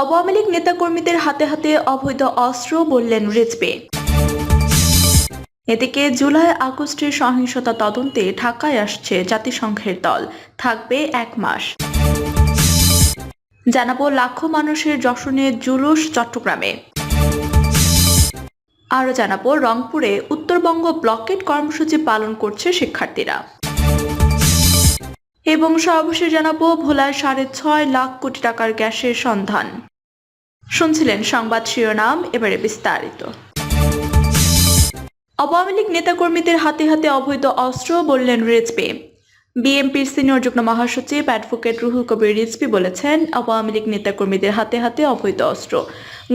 আওয়ামী লীগ নেতাকর্মীদের হাতে হাতে অবৈধ অস্ত্র বললেন রেজবে। এদিকে জুলাই আগস্টের সহিংসতা তদন্তে ঢাকায় আসছে জাতিসংঘের দল। থাকবে এক মাস। জানাব লাখো মানুষের যশনে জুলুস চট্টগ্রামে। আরও জানাব রংপুরে উত্তরবঙ্গ ব্লকেট কর্মসূচি পালন করছে শিক্ষার্থীরা। এবং সর্বশেষ জানাব ভোলায় সাড়ে ছয় লাখ কোটি টাকার গ্যাসের সন্ধান। শুনছিলেন সংবাদ শিরোনাম, এবারে বিস্তারিত। আওয়ামী লীগ নেতাকর্মীদের হাতে হাতে অবৈধ অস্ত্র বললেন রেজপি বিএনপির সিনিয়র যুগ্ম মহাসচিব অ্যাডভোকেট রুহুল কবির রিজপি বলেছেন, আওয়ামী লীগ নেতাকর্মীদের হাতে হাতে অবৈধ অস্ত্র।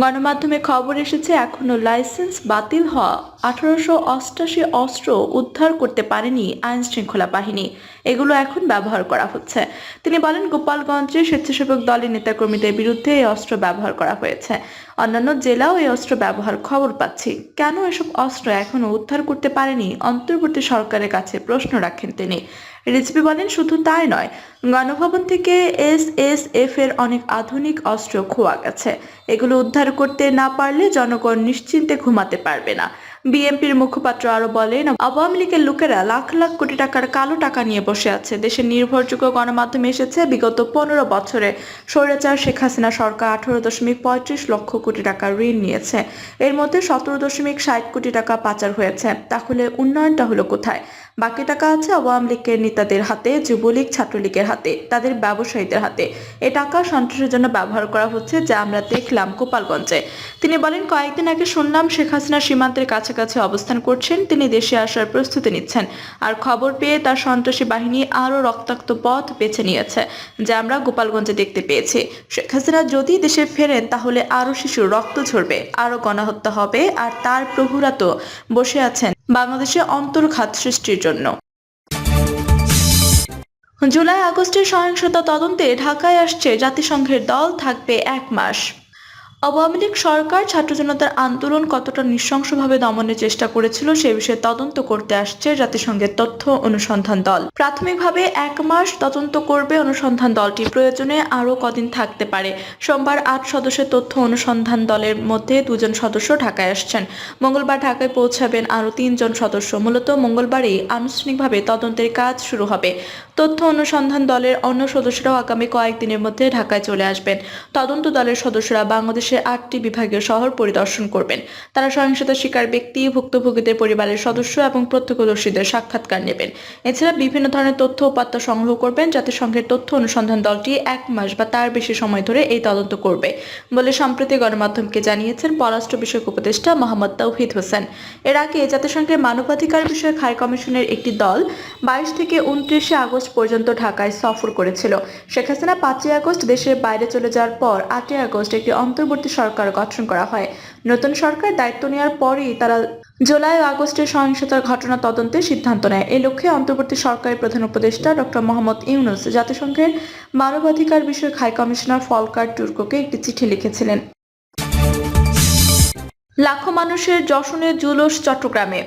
গণমাধ্যমে খবর এসেছে, এখনও লাইসেন্স বাতিল হওয়া। আঠারোশো অষ্টাশি অস্ত্র উদ্ধার করতে পারেনি আইন শৃঙ্খলা বাহিনী। এগুলো এখন ব্যবহার করা হচ্ছে। তিনি বলেন, গোপালগঞ্জে স্বেচ্ছাসেবক দলের নেতাকর্মীদের বিরুদ্ধে এই অস্ত্র ব্যবহার করা হয়েছে। অন্যান্য জেলাও এই অস্ত্র ব্যবহার খবর পাচ্ছি। কেন এসব অস্ত্র এখনও উদ্ধার করতে পারেনি? অন্তর্বর্তী সরকারের কাছে প্রশ্ন রাখেন তিনি। রিজভি বলেন, শুধু তাই নয়, গণভবন থেকে এস এস এফ এর অনেক আধুনিক অস্ত্র খোয়া গেছে। এগুলো উদ্ধার করতে না পারলে জনগণ নিশ্চিন্তে ঘুমাতে পারবে না। বিএনপির মুখপাত্র আরও বলেন, আওয়ামী লীগের লোকেরা লাখ লাখ কোটি টাকার কালো টাকা নিয়ে বসে আছে। দেশের নির্ভরযোগ্য গণমাধ্যমে এসেছে, বিগত পনেরো বছরে স্বৈরাচার শেখ হাসিনা সরকার আঠারো দশমিক পঁয়ত্রিশ লক্ষ কোটি টাকা ঋণ নিয়েছে। এর মধ্যে সতেরো দশমিক ষাট কোটি টাকা পাচার হয়েছে। তাহলে উন্নয়নটা হলো কোথায়? বাকি টাকা আছে আওয়ামী লীগের নেতাদের হাতে, যুবলীগ ছাত্রলীগের হাতে, তাদের ব্যবসায়ীদের হাতে। এ টাকা সন্ত্রাসের জন্য ব্যবহার করা হচ্ছে, যা আমরা দেখলাম গোপালগঞ্জে। তিনি বলেন, কয়েকদিন আগে শুনলাম শেখ হাসিনা সীমান্তের কাছাকাছি অবস্থান করছেন, তিনি দেশে আসার প্রস্তুতি নিচ্ছেন। আর খবর পেয়ে তার সন্ত্রাসী বাহিনী আরও রক্তাক্ত পথ বেছে নিয়েছে, যা আমরা গোপালগঞ্জে দেখতে পেয়েছি। শেখ হাসিনা যদি দেশে ফেরেন, তাহলে আরও শিশুর রক্ত ঝরবে, আরও গণহত্যা হবে, আর তার প্রভুরা তো বসে আছেন বাংলাদেশে অন্তর্ঘাত সৃষ্টির জন্য। জুলাই আগস্টের সহিংসতা তদন্তে ঢাকায় আসছে জাতিসংঘের দল, থাকবে এক মাস। আওয়ামী লীগ সরকার ছাত্র জনতার আন্দোলন কতটা নৃশংসভাবে দমনের চেষ্টা করেছিল সে বিষয়ে তদন্ত করতে আসছে জাতিসংঘের তথ্য অনুসন্ধান দল। প্রাথমিকভাবে এক মাস তদন্ত করবে অনুসন্ধান দলটি। প্রয়োজনে আরও কদিন থাকতে পারে। সোমবার আট সদস্যের তথ্য অনুসন্ধান দলের মধ্যে দুজন সদস্য ঢাকায় আসছেন। মঙ্গলবার ঢাকায় পৌঁছাবেন আরও তিনজন সদস্য। মূলত মঙ্গলবারেই আনুষ্ঠানিকভাবে তদন্তের কাজ শুরু হবে। তথ্য অনুসন্ধান দলের অন্য সদস্যরাও আগামী কয়েকদিনের মধ্যে ঢাকায় চলে আসবেন। তদন্ত দলের সদস্যরা বাংলাদেশের আটটি বিভাগীয় শহর পরিদর্শন করবেন। তারা সহিংসতা শিকার ব্যক্তি, ভুক্তভোগীদের পরিবারের সদস্য এবং প্রত্যক্ষদর্শীদের সাক্ষাৎকার নেবেন। এছাড়া বিভিন্ন ধরনের তথ্য উপাত্ত সংগ্রহ করবেন জাতিসংঘের তথ্য অনুসন্ধান দলটি এক মাস বা তার বেশি সময় ধরে এই তদন্ত করবে বলে সম্প্রতি গণমাধ্যমকে জানিয়েছেন পররাষ্ট্র বিষয়ক উপদেষ্টা মোহাম্মদ তৌহিদ হোসেন। এর আগে জাতিসংঘের মানবাধিকার বিষয়ক হাই কমিশনের একটি দল বাইশ থেকে উনত্রিশে আগস্ট পর্যন্ত ঢাকায় সফর করেছিল। শেখ হাসিনা পাঁচই আগস্ট দেশের বাইরে চলে যাওয়ার পর আটই আগস্ট একটি অন্তর্বর্তী সরকার গঠন করা হয়। নতুন সরকার দায়িত্ব নেওয়ার পরই তারা জুলাই আগস্টের সহিংসতার ঘটনা তদন্তের সিদ্ধান্ত নেয়। এই লক্ষ্যে অন্তর্বর্তী সরকারের প্রধান উপদেষ্টা ডক্টর মোহাম্মদ ইউনুস জাতিসংঘের মানবাধিকার বিষয়ক হাই কমিশনার ফলকার টুর্কোকে একটি চিঠি লিখেছিলেন। লাখো মানুষের যশনের জুলুস চট্টগ্রামে।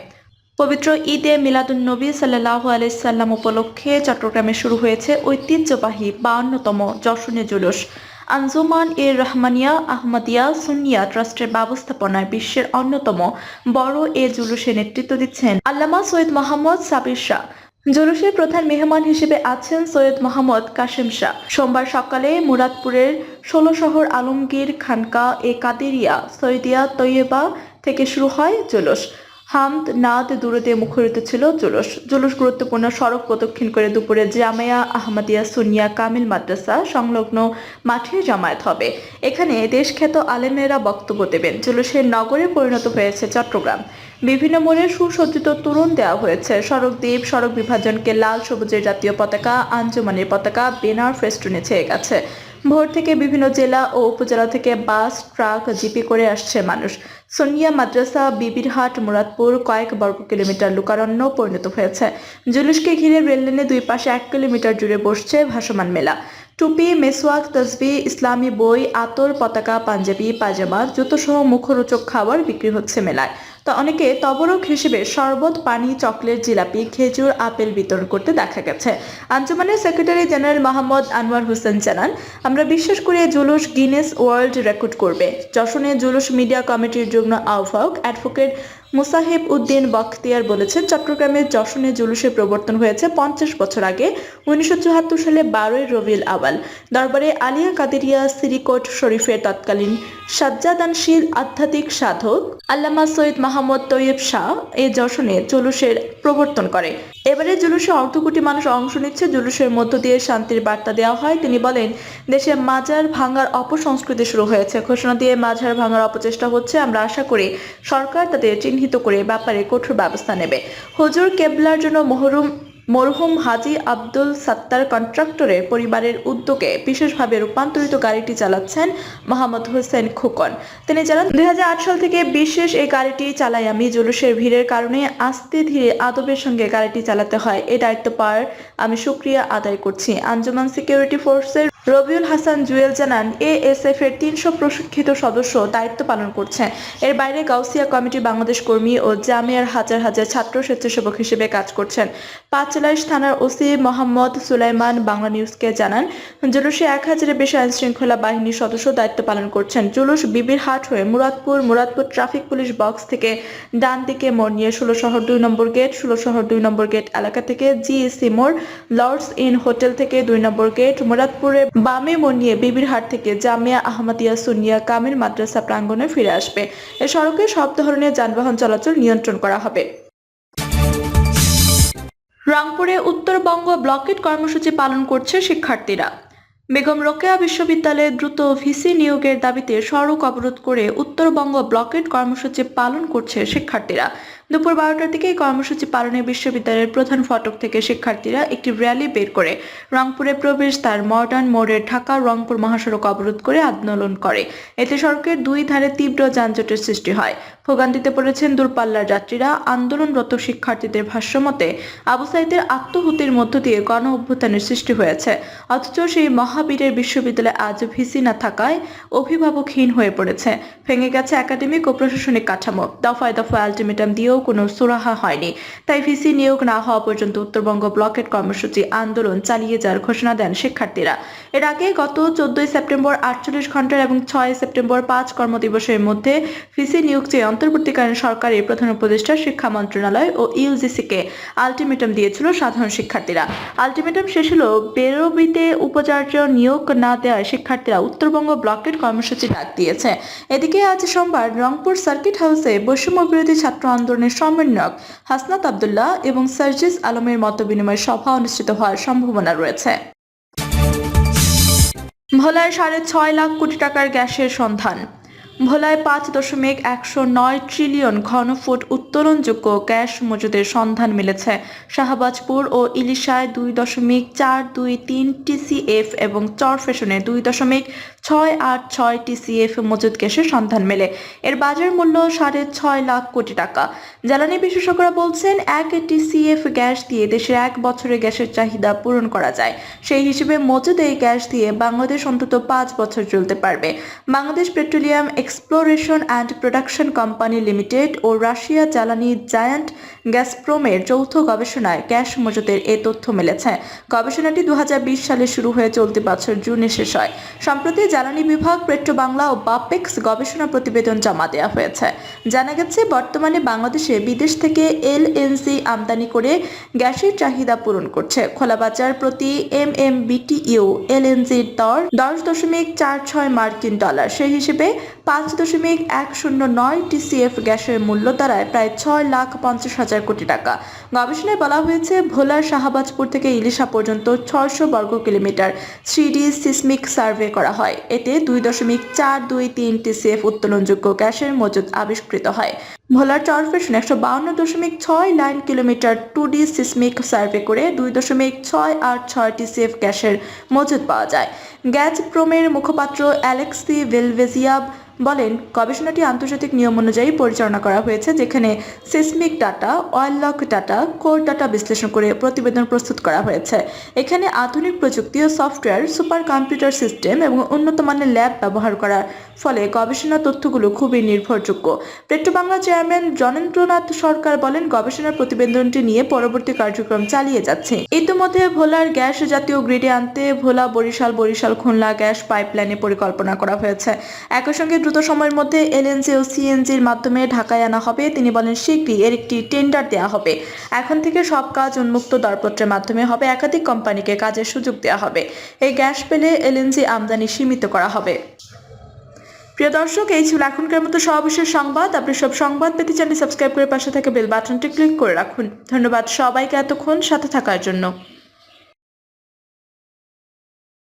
পবিত্র ঈদে মিলাদুন নবী সাল্লাহ আলাইসাল্লাম উপলক্ষে চট্টগ্রামে শুরু হয়েছে ঐতিহ্যবাহী বাউন্নতম যশনের জুলুস। আঞ্জুমান এর রহমানিয়া আহমদিয়া সুনিয়া ট্রাস্টের ব্যবস্থাপনায় বিশ্বের অন্যতম বড় এ জুলুসে নেতৃত্ব দিচ্ছেন আল্লামা সৈয়দ মোহাম্মদ সাবির শাহ। জুলুসের প্রধান মেহমান হিসেবে আছেন সৈয়দ মোহাম্মদ কাশেম শাহ। সোমবার সকালে মুরাদপুরের ষোলো শহর আলমগীর খানকা এ কাদেরিয়া সৈদিয়া তৈয়বা থেকে শুরু হয় জুলুস। হামদ নাদ দুরুদে মুখরিত ছিল জুলুস। জুলুস গুরুত্বপূর্ণ সড়ক প্রদক্ষিণ করে দুপুরে জামায়া আহমদিয়া সুনিয়া কামিল মাদ্রাসা সংলগ্ন মাঠে জামায়াত হবে। এখানে দেশখ্যাত আলেমেরা বক্তব্য দেবেন। জুলুসের নগরে পরিণত হয়েছে চট্টগ্রাম। বিভিন্ন মোড়ে সুসজ্জিত তোরণ দেওয়া হয়েছে। সড়ক দ্বীপ, সড়ক বিভাজনকে লাল, সবুজের জাতীয় পতাকা, আঞ্জুমানের পতাকা বেনার ফেস্টুনে ছেয়ে গেছে। ভোর থেকে বিভিন্ন জেলা ও উপজেলা থেকে বাস, ট্রাক, জিপি করে আসছে মানুষ। সোনিয়া মাদ্রাসা, বিবিরহাট, মুরাদপুর কয়েক বর্গ কিলোমিটার লোকারণ্য পরিণত হয়েছে। জুলুসকে ঘিরে রেললাইনে দুই পাশে এক কিলোমিটার জুড়ে বসছে ভাসমান মেলা। টুপি, মেসওয়াক, তসবি, ইসলামী বই, আতর, পতাকা, পাঞ্জাবি পাজামা জুতোসহ মুখরোচক খাবার বিক্রি হচ্ছে মেলায়। তো অনেকে তবরক হিসেবে শরবত, পানি, চকলেট, জিলাপি, খেজুর, আপেল বিতরণ করতে দেখা গেছে। আঞ্জুমানের সেক্রেটারি জেনারেল মোহাম্মদ আনোয়ার হোসেন জানান, আমরা বিশ্বাস করি জুলুস গিনেস ওয়ার্ল্ড রেকর্ড করবে। যশনে জুলুস মিডিয়া কমিটির যুগ্ম আহ্বায়ক অ্যাডভোকেট মুসাহিব উদ্দিন বখতিয়ার বলেছেন, চট্টগ্রামের যশনে জুলুসের প্রবর্তন হয়েছে পঞ্চাশ বছর আগে, উনিশশো চুয়াত্তর সালে বারোই রবিউল আওয়াল দরবারে আলিয়া কাদেরিয়া সিরিকোট শরীফের তৎকালীন সাজ্জাদানশীল আধ্যাত্মিক সাধক আল্লামা সৈয়দ মাহমুদ তৈয়ব শাহ এই যশনে জুলুসের প্রবর্তন করে। এবারে জুলুসে অর্ধ কোটি মানুষ অংশ নিচ্ছে। জুলুসের মধ্য দিয়ে শান্তির বার্তা দেওয়া হয়। তিনি বলেন, দেশে মাজার ভাঙার অপসংস্কৃতি শুরু হয়েছে। ঘোষণা দিয়ে মাজার ভাঙার অপচেষ্টা হচ্ছে। আমরা আশা করি সরকার তাদের চিহ্নিত করে ব্যাপারে কঠোর ব্যবস্থা নেবে। হুজুর কেবলার জন্য মহরুম মরহুম হাজি আব্দুল সাত্তার কন্ট্রাক্টরের পরিবারের উদ্যোগে বিশেষভাবে রূপান্তরিত গাড়িটি চালাচ্ছেন মোহাম্মদ হোসেন খোকন। তিনি জানান, দুই হাজার আট সাল থেকে বিশেষ এই গাড়িটি চালাই আমি। জুলুসের ভিড়ের কারণে আস্তে ধীরে আদবের সঙ্গে গাড়িটি চালাতে হয়। এই দায়িত্ব পাওয়ার আমি সুক্রিয়া আদায় করছি। আঞ্জুমান সিকিউরিটি ফোর্সের রবিউল হাসান জুয়েল জানান, এএসএফ এর তিনশো প্রশিক্ষিত সদস্য দায়িত্ব পালন করছে। এর বাইরে গাউসিয়া কমিটি বাংলাদেশ কর্মী ও জামিয়ার হাজার হাজার ছাত্র স্বেচ্ছাসেবক হিসেবে কাজ করছেন। পাঁচলাইশ থানার ওসি মোহাম্মদ সুলাইমান বাংলা নিউজকে জানান, জুলুসে এক হাজারের বেশি আইন শৃঙ্খলা বাহিনীর সদস্য দায়িত্ব পালন করছেন। জুলুস বিবির হাট হয়ে Muradpur Muradpur traffic police box থেকে ডান দিকে মোড় নিয়ে ষোলো শহর দুই নম্বর গেট, ষোলো শহর দুই নম্বর গেট এলাকা থেকে জিএসি মোড়, লর্ডস ইন হোটেল থেকে দুই নম্বর গেট, মুরাদপুরে বামে মোড় নিয়ে বিবির হাট থেকে জামিয়া আহমদিয়া সুনিয়া কামিল মাদ্রাসা প্রাঙ্গণে ফিরে আসবে। এ সড়কে সব ধরনের যানবাহন চলাচল নিয়ন্ত্রণ করা হবে। রংপুরে উত্তরবঙ্গ ব্লকেট কর্মসূচি পালন করছে শিক্ষার্থীরা। বেগম রোকেয়া বিশ্ববিদ্যালয়ে দ্রুত ভিসি নিয়োগের দাবিতে সড়ক অবরোধ করে উত্তরবঙ্গ ব্লকেট কর্মসূচি পালন করছে শিক্ষার্থীরা। দুপুর বারোটার দিকে এই কর্মসূচি পালনে বিশ্ববিদ্যালয়ের প্রধান ফটক থেকে শিক্ষার্থীরা একটি র্যালি বের করে রংপুরে প্রবেশ তার মডার্ন মোড়ে ঢাকা রংপুর মহাসড়ক অবরোধ করে আন্দোলন করে। এতে সড়কের দুই ধারে তীব্র যানজটের সৃষ্টি হয়। ভোগান্তিতে পড়েছেন দূরপাল্লার যাত্রীরা। আন্দোলনরত শিক্ষার্থীদের ভাষ্যমতে আবু সাইদের আত্মহুতির মধ্য দিয়ে গণ অভ্যুত্থানের সৃষ্টি হয়েছে। অথচ সেই মহাবীরের বিশ্ববিদ্যালয়ে আজ ভিসি না থাকায় অভিভাবকহীন হয়ে পড়েছে। ভেঙে গেছে একাডেমিক ও প্রশাসনিক কাঠামো। দফায় দফায় আলটিমেটাম দিয়েও কোনো সুরাহা হয়নি। তাই ভিসি নিয়োগ না হওয়া পর্যন্ত উত্তরবঙ্গ ব্লকেট কর্মসূচি আন্দোলন চালিয়ে যাওয়ার ঘোষণা দেন শিক্ষার্থীরা। এর আগে গত চোদ্দই সেপ্টেম্বর আটচল্লিশ ঘণ্টার এবং ছয় সেপ্টেম্বর পাঁচ কর্মদিবসের মধ্যে ভিসি নিয়োগ চেয়ে অন্তর্বর্তীকালীন সরকারের প্রধান উপদেষ্টা, শিক্ষা মন্ত্রণালয় ও ইউজিসিকে আলটিমেটাম দিয়েছিল সাধারণ শিক্ষার্থীরা। আলটিমেটাম শেষ হলো বেরোবিতে উপাচার্য নিয়োগ না দেওয়ায় শিক্ষার্থীরা উত্তরবঙ্গ ব্লকের কর্মসূচি ডাক দিয়েছে। এদিকে আজ সোমবার রংপুর সার্কিট হাউসে বৈষম্য বিরোধী ছাত্র আন্দোলনের সমন্বয়ক হাসনাত আবদুল্লাহ এবং সার্জিস আলমের মত বিনিময় সভা অনুষ্ঠিত হওয়ার সম্ভাবনা রয়েছে। ভোলায় সাড়ে ছয় লাখ কোটি টাকার গ্যাসের সন্ধান। ভোলায় পাঁচ দশমিক একশো নয় ট্রিলিয়ন ঘনফুট উত্তোলনযোগ্য গ্যাস মজুদের সন্ধান মিলেছে শাহবাজপুর ও ইলিশায় দুই দশমিক চার দুই তিন টিসিএফ এবং চরফেশনে দুই দশমিক ছয় আট ছয় টিসিএফ মজুদ গ্যাসের সন্ধান মেলে। এর বাজার মূল্য সাড়ে ছয় লাখ কোটি টাকা। জ্বালানি বিশেষজ্ঞরা বলছেন, এক টিসিএফ গ্যাস দিয়ে দেশের এক বছরে গ্যাসের চাহিদা পূরণ করা যায়। সেই হিসেবে মজুদ এই গ্যাস দিয়ে বাংলাদেশ অন্তত পাঁচ বছর চলতে পারবে। Bangladesh Petroleum Exploration and Production Company Limited O Russia জ্বালানি জায়ান্ট গ্যাসপ্রোমের যৌথ গবেষণায় গ্যাস মজুদের এ তথ্য মিলেছে। গবেষণাটি দু হাজার বিশ সালে শুরু হয়ে চলতি বছর জুনে শেষ হয়। সম্প্রতি জ্বালানি বিভাগ, পেট্রো বাংলা ও বাপেক্স গবেষণা প্রতিবেদন জমা দেওয়া হয়েছে। জানা গেছে, বর্তমানে বাংলাদেশে বিদেশ থেকে এলএনজি আমদানি করে গ্যাসের চাহিদা পূরণ করছে। খোলা বাজার প্রতি এম এম বিটিইউ এলএনজির দর দশ দশমিক চার ছয় মার্কিন ডলার। সেই হিসেবে পাঁচ দশমিক এক শূন্য নয় টিসিএফ গ্যাসের মূল্য দাঁড়ায় প্রায় ছয় লাখ পঞ্চাশ হাজার কোটি টাকা। গবেষণায় বলা হয়েছে, ভোলার শাহবাজপুর থেকে ইলিশা পর্যন্ত ছয়শো বর্গ কিলোমিটার থ্রি সিসমিক সার্ভে করা হয়। এতে দুই দশমিক চার দুই তিন টিসিএফ উত্তোলনযোগ্য গ্যাসের মজুদ আবিষ্কৃত হয়। ভোলার চরফেশন একশো বাউন্ন দশমিক ছয় line kilometre two D seismic survey করে দুই দশমিক ছয় আট ছয় টিসিএফ গ্যাসের মজুদ পাওয়া যায়। গ্যাস প্রোমের মুখপাত্র অ্যালেক্সি ভেলভেজিয়া বলেন, গবেষণাটি আন্তর্জাতিক নিয়ম অনুযায়ী পরিচালনা করা হয়েছে, যেখানে seismic data oil log data core data বিশ্লেষণ করে প্রতিবেদন প্রস্তুত করা হয়েছে। এখানে আধুনিক প্রযুক্তি ও সফটওয়্যার সুপার কম্পিউটার সিস্টেম এবং উন্নত মানের ল্যাব ব্যবহার করার ফলে গবেষণা তথ্যগুলো খুবই নির্ভরযোগ্য। পেট্রো বাংলা চেয়ারম্যান জনেন্দ্রনাথ সরকার বলেন, গবেষণার প্রতিবেদনটি নিয়ে পরবর্তী কার্যক্রম চালিয়ে যাচ্ছে। ইতিমধ্যে ভোলার গ্যাস জাতীয় গ্রিডে আনতে ভোলা বরিশাল বরিশাল খুলনা গ্যাস পাইপলাইনে পরিকল্পনা করা হয়েছে। একই সঙ্গে দ্রুত সময়ের মধ্যে এলএনজি ও সিএনজির মাধ্যমে ঢাকায় আনা হবে। তিনি বলেন, শীঘ্রই এর একটি টেন্ডার দেওয়া হবে। এখন থেকে সব কাজ উন্মুক্ত দরপত্রের মাধ্যমে হবে। একাধিক কোম্পানিকে কাজের সুযোগ দেওয়া হবে। এই গ্যাস পেলে এলএনজি আমদানি সীমিত করা হবে। প্রিয় দর্শক, এই ছিল এখনকার মতো সর্বশেষ সংবাদ। আপনি সব সংবাদ পেতে চ্যানেল সাবস্ক্রাইব করে পাশে থাকা বেল বাটনটি ক্লিক করে রাখুন। ধন্যবাদ সবাইকে এতক্ষণ সাথে থাকার জন্য।